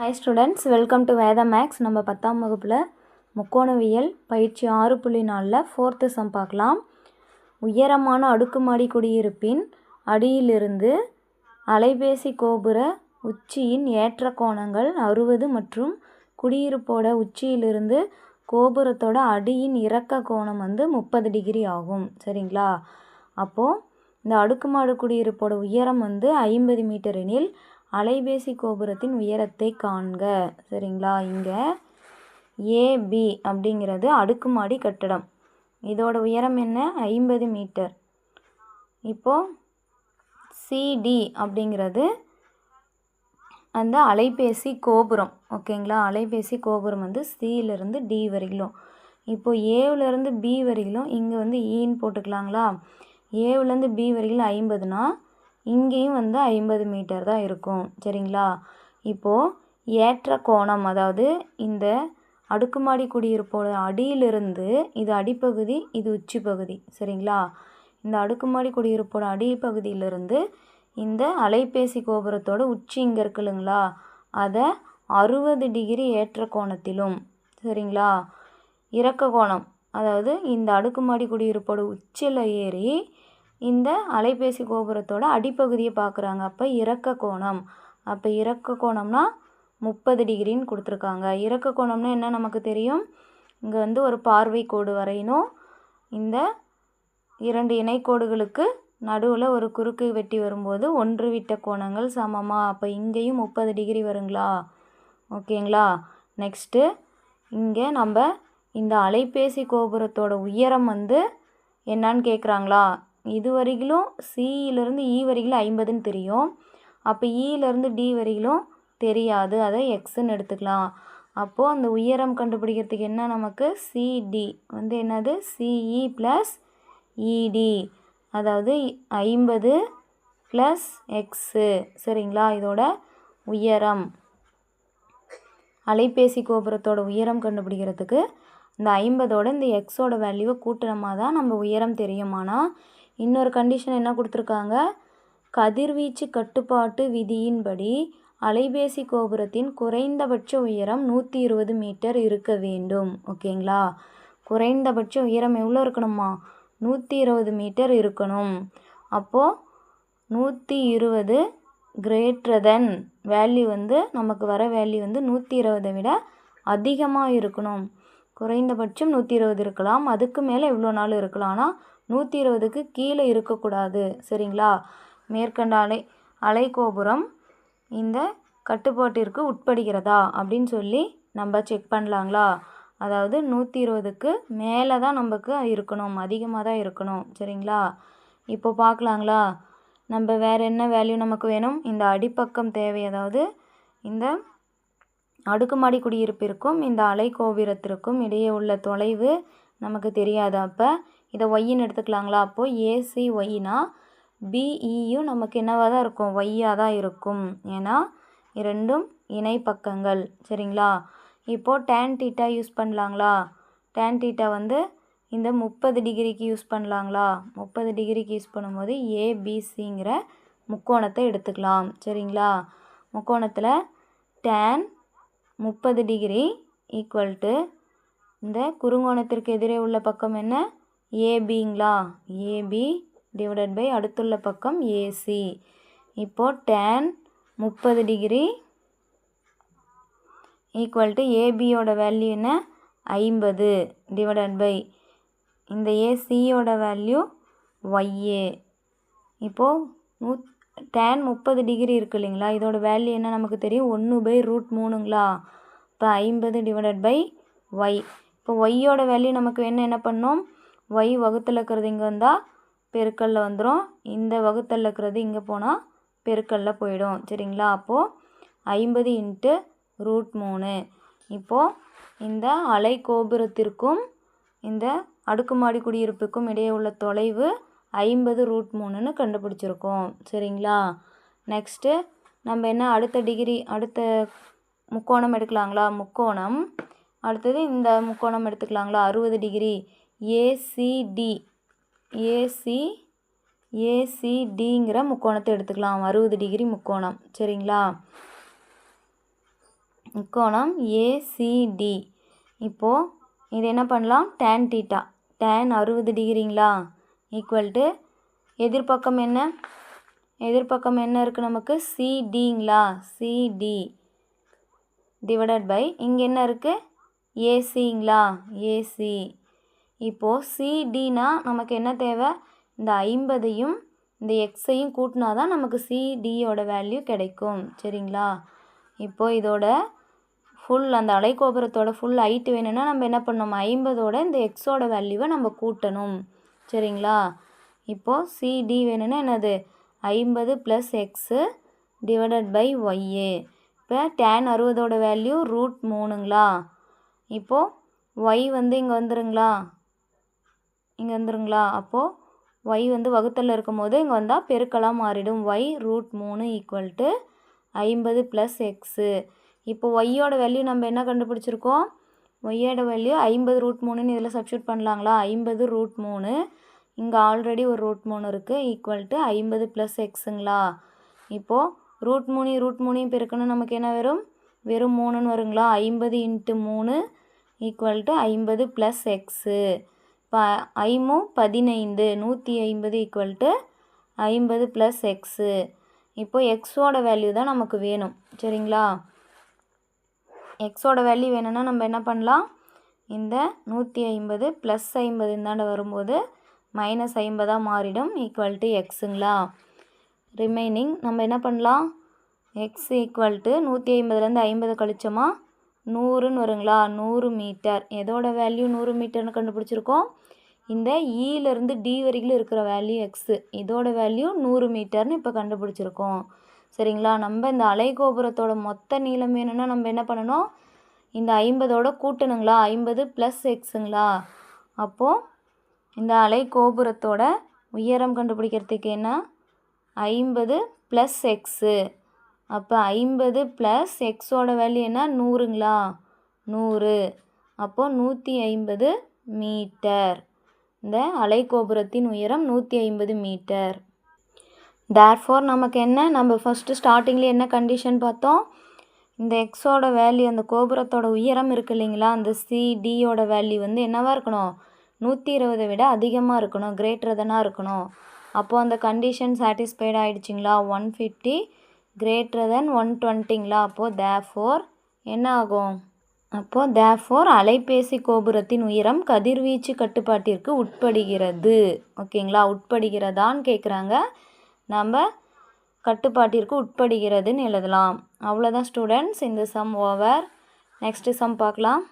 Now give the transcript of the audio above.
Hi students welcome to Veda Maths நம்ம பத்தாம் வகுப்பில் முக்கோணவியல் பயிற்சி ஆறு புள்ளி நாலில் ஃபோர்த்து சம் பார்க்கலாம். உயரமான அடுக்குமாடி குடியிருப்பின் அடியிலிருந்து அலைபேசி கோபுர உச்சியின் ஏற்ற கோணங்கள் அறுபது மற்றும் குடியிருப்போட உச்சியிலிருந்து கோபுரத்தோட அடியின் இறக்க கோணம் வந்து முப்பது டிகிரி ஆகும். சரிங்களா? அப்போது இந்த அடுக்குமாடு குடியிருப்போட உயரம் வந்து ஐம்பது மீட்டர் எனில் அலைபேசி கோபுரத்தின் உயரத்தை காண்க. சரிங்களா? இங்கே ஏபி அப்படிங்கிறது அடுக்குமாடி கட்டடம். இதோட உயரம் என்ன? ஐம்பது மீட்டர். இப்போது சிடி அப்படிங்கிறது அந்த அலைபேசி கோபுரம். ஓகேங்களா? அலைபேசி கோபுரம் வந்து சியிலேருந்து டி வரையிலும். இப்போது ஏவிலேருந்து பி வரையிலும் இங்கே வந்து ஈன்னு போட்டுக்கலாங்களா? ஏவிலேருந்து பி வரையிலும் ஐம்பதுனா இங்கேயும் வந்து ஐம்பது மீட்டர் தான் இருக்கும். சரிங்களா? இப்போது ஏற்ற கோணம் அதாவது இந்த அடுக்குமாடி குடியிருப்போட அடியிலிருந்து இது அடிப்பகுதி இது உச்சி பகுதி சரிங்களா? இந்த அடுக்குமாடி குடியிருப்போட அடிப்பகுதியிலிருந்து இந்த அலைபேசி கோபுரத்தோட உச்சி இங்கே இருக்குல்லுங்களா அதை அறுபது டிகிரி ஏற்ற கோணத்திலும் சரிங்களா? இறக்க கோணம் அதாவது இந்த அடுக்குமாடி குடியிருப்போட உச்சியில் ஏறி இந்த அலைபேசி கோபுரத்தோட அடிப்பகுதியை பார்க்குறாங்க. அப்போ இறக்க கோணம். அப்போ இறக்க கோணம்னா முப்பது டிகிரின்னு கொடுத்துருக்காங்க. இறக்க கோணம்னா என்ன நமக்கு தெரியும்? இங்கே வந்து ஒரு பார்வை கோடு வரையணும். இந்த இரண்டு இணைக்கோடுகளுக்கு நடுவில் ஒரு குறுக்கு வெட்டி வரும்போது ஒன்று விட்ட கோணங்கள் சமமாக அப்போ இங்கேயும் முப்பது டிகிரி வருங்களா? ஓகேங்களா? நெக்ஸ்ட்டு இங்கே நம்ம இந்த அலைபேசி கோபுரத்தோட உயரம் வந்து என்னான்னு கேட்குறாங்களா இது வரையிலும் சியிலேருந்து இ e வரையிலும் ஐம்பதுன்னு தெரியும். அப்போ இலேருந்து e டி வரையிலும் தெரியாது. அதை எக்ஸ்ன்னு எடுத்துக்கலாம். அப்போது அந்த உயரம் கண்டுபிடிக்கிறதுக்கு என்ன நமக்கு? சிடி வந்து என்னது? சிஇ ப்ளஸ் இடி அதாவது ஐம்பது ப்ளஸ் எக்ஸு சரிங்களா? இதோட உயரம். அலைபேசி கோபுரத்தோட உயரம் கண்டுபிடிக்கிறதுக்கு இந்த ஐம்பதோட இந்த எக்ஸோட வேல்யூவை கூட்டினோமா தான் நம்ம உயரம் தெரியுமானா இன்னொரு கண்டிஷன் என்ன கொடுத்துருக்காங்க? கதிர்வீச்சு கட்டுப்பாட்டு விதியின்படி அலைபேசி கோபுரத்தின் குறைந்தபட்ச உயரம் நூற்றி இருபது மீட்டர் இருக்க வேண்டும். ஓகேங்களா? குறைந்தபட்ச உயரம் எவ்வளோ இருக்கணுமா? நூற்றி இருபது மீட்டர் இருக்கணும். அப்போது நூற்றி இருபது கிரேட்டர் தென் வேல்யூ வந்து நமக்கு வர வேல்யூ வந்து நூற்றி இருபதை விட அதிகமாக இருக்கணும். குறைந்தபட்சம் நூற்றி இருபது இருக்கலாம். அதுக்கு மேலே எவ்வளோ நாள் இருக்கலாம். ஆனால் நூற்றி இருபதுக்கு கீழே இருக்கக்கூடாது. சரிங்களா? மேற்கண்ட அலை அலைகோபுரம் இந்த கட்டுப்பாட்டிற்கு உட்படுகிறதா? அப்படின்னு சொல்லி நம்ம செக் பண்ணலாங்களா? அதாவது நூற்றி இருபதுக்கு மேலே தான் நமக்கு இருக்கணும். அதிகமாக தான் இருக்கணும். சரிங்களா? இப்போ பார்க்கலாங்களா? நம்ம வேறு என்ன வேல்யூ நமக்கு வேணும்? இந்த அடிப்பக்கம் தேவை. அதாவது இந்த அடுக்குமாடி குடியிருப்பிற்கும் இந்த அலைகோபுரத்திற்கும் இடையே உள்ள தொலைவு நமக்கு தெரியாது. அப்போ இதை ஒய்ன்னு எடுத்துக்கலாங்களா? அப்போது ஏசி ஒய்னா பிஇயும் e நமக்கு என்னவாக தான் இருக்கும்? ஒய்யாக தான் இருக்கும். ஏன்னா இரண்டும் இணை பக்கங்கள். சரிங்களா? இப்போது டேன் டீட்டா யூஸ் பண்ணலாங்களா? டேன் டீட்டா வந்து இந்த முப்பது டிகிரிக்கு யூஸ் பண்ணலாங்களா? முப்பது டிகிரிக்கு யூஸ் பண்ணும்போது ஏபிசிங்கிற முக்கோணத்தை எடுத்துக்கலாம். சரிங்களா? முக்கோணத்தில் டேன் முப்பது டிகிரி ஈக்குவல் டு இந்த குறுங்கோணத்திற்கு எதிரே உள்ள பக்கம் என்ன? ஏபிங்களா? ஏபி டிவைடட் பை அடுத்துள்ள பக்கம் ஏசி. இப்போது டேன் முப்பது டிகிரி ஈக்குவல் டு ஏபியோட வேல்யூ என்ன? ஐம்பது டிவைடட் பை இந்த ஏசியோட வேல்யூ ஒய்ஏ. இப்போது நூ டேன் முப்பது டிகிரி இருக்கு இல்லைங்களா? இதோட வேல்யூ என்ன? நமக்கு தெரியும் ஒன்று பை ரூட் மூணுங்களா? இப்போ ஐம்பது டிவைடட் பை ஒய். இப்போ ஒய்யோட வேல்யூ நமக்கு என்ன என்ன பண்ணோம்? ஒய் வகுத்தில் இருக்கிறது இங்கே வந்தால் பெருக்கல்ல வந்துடும் இந்த வகுத்தல் இருக்கிறது இங்கே போனால் பெருக்கல்ல போயிடும். சரிங்களா? அப்போது ஐம்பது இன்ட்டு ரூட் மூணு. இப்போது இந்த அலை கோபுரத்திற்கும் இந்த அடுக்குமாடி குடியிருப்புக்கும் இடையே உள்ள தொலைவு ஐம்பது ரூட் மூணுன்னு கண்டுபிடிச்சிருக்கோம். சரிங்களா? நெக்ஸ்ட்டு நம்ம என்ன அடுத்த டிகிரி அடுத்த முக்கோணம் எடுக்கலாங்களா? முக்கோணம். அடுத்தது இந்த முக்கோணம் எடுத்துக்கலாங்களா? அறுபது டிகிரி ஏசிடி ஏசி ஏசிடிங்கிற முக்கோணத்தை எடுத்துக்கலாம். அறுபது டிகிரி முக்கோணம். சரிங்களா? முக்கோணம் ஏசிடி. இப்போது இது என்ன பண்ணலாம்? டேன் டீட்டா டேன் அறுபது டிகிரிங்களா? ஈக்குவல் டு எதிர்பக்கம் என்ன? எதிர்பக்கம் என்ன இருக்குது நமக்கு? சிடிங்களா? சிடி டிவைடட் பை இங்கே என்ன இருக்குது ஏசிங்களா? ஏசி. இப்போது சிடினா நமக்கு என்ன தேவை? இந்த ஐம்பதையும் இந்த எக்ஸையும் கூட்டினா தான் நமக்கு சிடியோட வேல்யூ கிடைக்கும். சரிங்களா? இப்போது இதோட ஃபுல் அந்த அலைக்கோபுரத்தோட ஃபுல் ஹைட்டு வேணும்னா நம்ம என்ன பண்ணணும்? ஐம்பதோட இந்த எக்ஸோட வேல்யூவை நம்ம கூட்டணும். சரிங்களா? இப்போது சிடி வேணும்னா என்னது? ஐம்பது plus X divided by Y A இப்போ டேன் அறுபதோட வேல்யூ ரூட் மூணுங்களா? இப்போது ஒய் வந்து இங்கே வந்துருங்களா? இங்கே வந்துருங்களா அப்போது ஒய் வந்து வகுத்தலில் இருக்கும்போது இங்கே வந்தால் பெருக்கலாக மாறிடும். ஒய் ரூட் மூணு ஈக்குவல் டு ஐம்பது ப்ளஸ் எக்ஸு இப்போ ஒய்யோட வேல்யூ நம்ம என்ன கண்டுபிடிச்சிருக்கோம்? ஒய்யோட வேல்யூ ஐம்பது ரூட் மூணுன்னு இதில் சப்ஸ்டியூட் பண்ணலாங்களா? ஐம்பது ரூட் மூணு. இங்கே ஆல்ரெடி ஒரு ரூட் மூணு இருக்குது ஈக்குவல் டு ஐம்பது ப்ளஸ் எக்ஸுங்களா இப்போது ரூட் மூணு ரூட் மூணையும் பெருக்கணும் நமக்கு என்ன வரும்? வெறும் மூணுன்னு வருங்களா? ஐம்பது இன்ட்டு மூணு ஈக்குவல் டு ஐம்பது ப்ளஸ் எக்ஸு ப ஐமு பதினைந்து நூற்றி ஐம்பது ஈக்குவல் டு ஐம்பது ப்ளஸ் எக்ஸு இப்போது எக்ஸோட வேல்யூ தான் நமக்கு வேணும். சரிங்களா? எக்ஸோட வேல்யூ வேணும்னா நம்ம என்ன பண்ணலாம்? இந்த நூற்றி ஐம்பது ப்ளஸ் ஐம்பது இந்தாண்ட வரும்போது மைனஸ் ஐம்பதாக மாறிடும் ஈக்குவல் டு எக்ஸுங்களா ரிமைனிங் நம்ம என்ன பண்ணலாம்? எக்ஸ் ஈக்குவல் டு நூற்றி ஐம்பதுலேருந்து ஐம்பது கழிச்சோமா? நூறுன்னு வருங்களா? நூறு மீட்டர். எதோட வேல்யூ நூறு மீட்டர்னு கண்டுபிடிச்சிருக்கோம்? இந்த e ஈலேருந்து டி வரைக்கும் இருக்கிற வேல்யூ எக்ஸு இதோட வேல்யூ நூறு மீட்டர்னு இப்போ கண்டுபிடிச்சிருக்கோம். சரிங்களா? நம்ம இந்த அலைகோபுரத்தோட மொத்த நீளம் வேணும்னா நம்ம என்ன பண்ணணும்? இந்த ஐம்பதோட கூட்டணுங்களா ஐம்பது ப்ளஸ் எக்ஸுங்களா அப்போது இந்த அலைகோபுரத்தோட உயரம் கண்டுபிடிக்கிறதுக்கு என்ன? ஐம்பது ப்ளஸ் எக்ஸு அப்போ ஐம்பது ப்ளஸ் எக்ஸோட வேல்யூ என்ன? நூறுங்களா? நூறு. அப்போது நூற்றி ஐம்பது மீட்டர் இந்த அலைக்கோபுரத்தின் உயரம் நூற்றி ஐம்பது மீட்டர் தேர்ஃபோர் நமக்கு என்ன? நம்ம ஃபஸ்ட்டு ஸ்டார்டிங்கில் என்ன கண்டிஷன் பார்த்தோம்? இந்த எக்ஸோட வேல்யூ அந்த கோபுரத்தோட உயரம் இருக்கு இல்லைங்களா? அந்த சிடியோட வேல்யூ வந்து என்னவாக இருக்கணும்? நூற்றி இருபதை விட அதிகமாக இருக்கணும் கிரேட்டர் தானாக இருக்கணும். அப்போது அந்த condition satisfied ஆகிடுச்சிங்களா one fifty greater than one டுவெண்ட்டிங்களா அப்போது ஃபோர் என்ன ஆகும் அப்போது தே ஃபோர் அலைபேசி கோபுரத்தின் உயரம் கதிர்வீச்சு கட்டுப்பாட்டிற்கு உட்படுகிறது. ஓகேங்களா? உட்படுகிறதான்னு கேட்குறாங்க நம்ம கட்டுப்பாட்டிற்கு உட்படுகிறதுன்னு எழுதலாம். அவ்வளோதான் ஸ்டூடெண்ட்ஸ் இந்த சம் ஓவர் நெக்ஸ்ட்டு சம் பார்க்கலாம்.